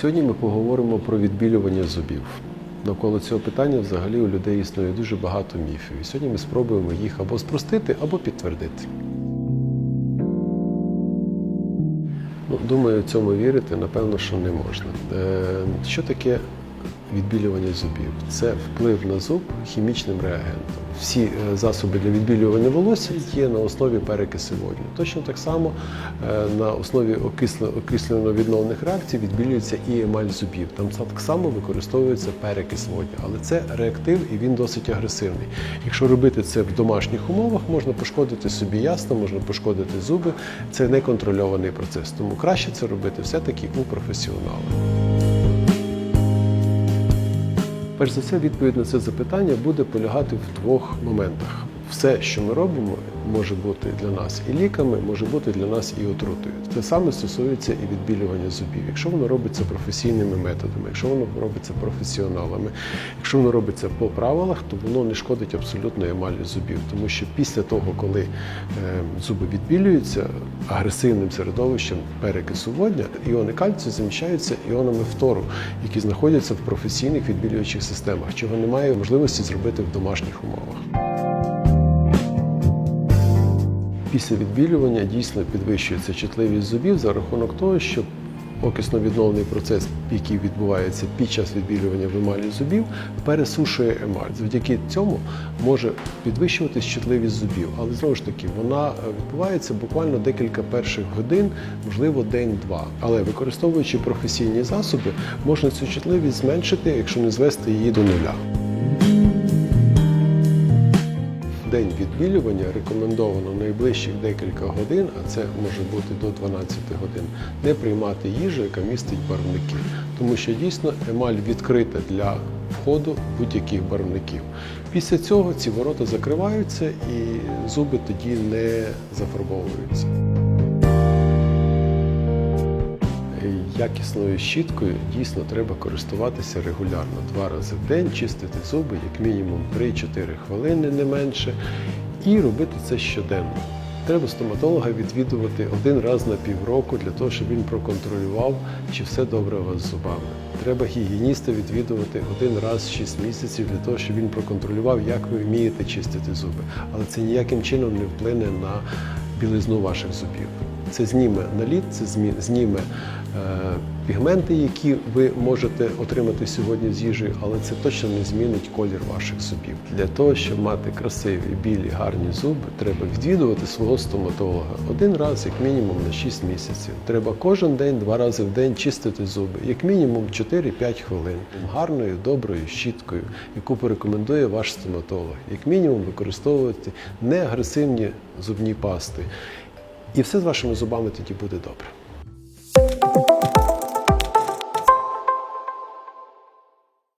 Сьогодні ми поговоримо про відбілювання зубів. Навколо цього питання взагалі у людей існує дуже багато міфів. І сьогодні ми спробуємо їх або спростити, або підтвердити. Ну, думаю, цьому вірити, напевно, що не можна. Е, Що таке відбілювання зубів? Це вплив на зуб хімічним реагентом. Всі е, засоби для відбілювання волосся є на основі перекиси водню. Точно так само е, на основі окислено-відновних реакцій відбілюється і емаль зубів. Там так само використовується перекис водню, але це реактив і він досить агресивний. Якщо робити це в домашніх умовах, можна пошкодити собі ясно, можна пошкодити зуби. Це неконтрольований процес. Тому краще це робити все-таки у професіонала. Перш за все, відповідь на це запитання буде полягати в двох моментах. Все, що ми робимо, може бути для нас і ліками, може бути для нас і отрутою. Те саме стосується і відбілювання зубів. Якщо воно робиться професійними методами, якщо воно робиться професіоналами, якщо воно робиться по правилах, то воно не шкодить абсолютно емалі зубів, тому що після того, коли е, зуби відбілюються агресивним середовищем перекису водня, іони кальцію заміщаються іонами фтору, які знаходяться в професійних відбілюючих системах, чого немає можливості зробити в домашніх умовах. Після відбілювання дійсно підвищується чутливість зубів за рахунок того, що окисно-відновний процес, який відбувається під час відбілювання в емалі зубів, пересушує емаль. Завдяки цьому може підвищуватись чутливість зубів. Але знову ж таки, вона відбувається буквально декілька перших годин, можливо, день-два. Але використовуючи професійні засоби, можна цю чутливість зменшити, якщо не звести її до нуля. День відбілювання рекомендовано найближчих декілька годин, а це може бути до 12 годин, не приймати їжу, яка містить барвники, тому що дійсно емаль відкрита для входу будь-яких барвників. Після цього ці ворота закриваються і зуби тоді не зафарбовуються. Якісною щіткою дійсно треба користуватися регулярно. Два рази в день, чистити зуби як мінімум 3-4 хвилини, не менше, і робити це щоденно. Треба стоматолога відвідувати один раз на півроку для того, щоб він проконтролював, чи все добре у вас з зубами. Треба гігієніста відвідувати один раз в 6 місяців для того, щоб він проконтролював, як ви вмієте чистити зуби. Але це ніяким чином не вплине на білизну ваших зубів. Це зніме наліт, це зніме е, пігменти, які ви можете отримати сьогодні з їжею, але це точно не змінить колір ваших зубів. Для того, щоб мати красиві, білі, гарні зуби, треба відвідувати свого стоматолога один раз, як мінімум, на 6 місяців. Треба кожен день, два рази в день чистити зуби, як мінімум 4-5 хвилин. Гарною, доброю щіткою, яку порекомендує ваш стоматолог. Як мінімум використовувати неагресивні зубні пасти. І все з вашими зубами тоді буде добре.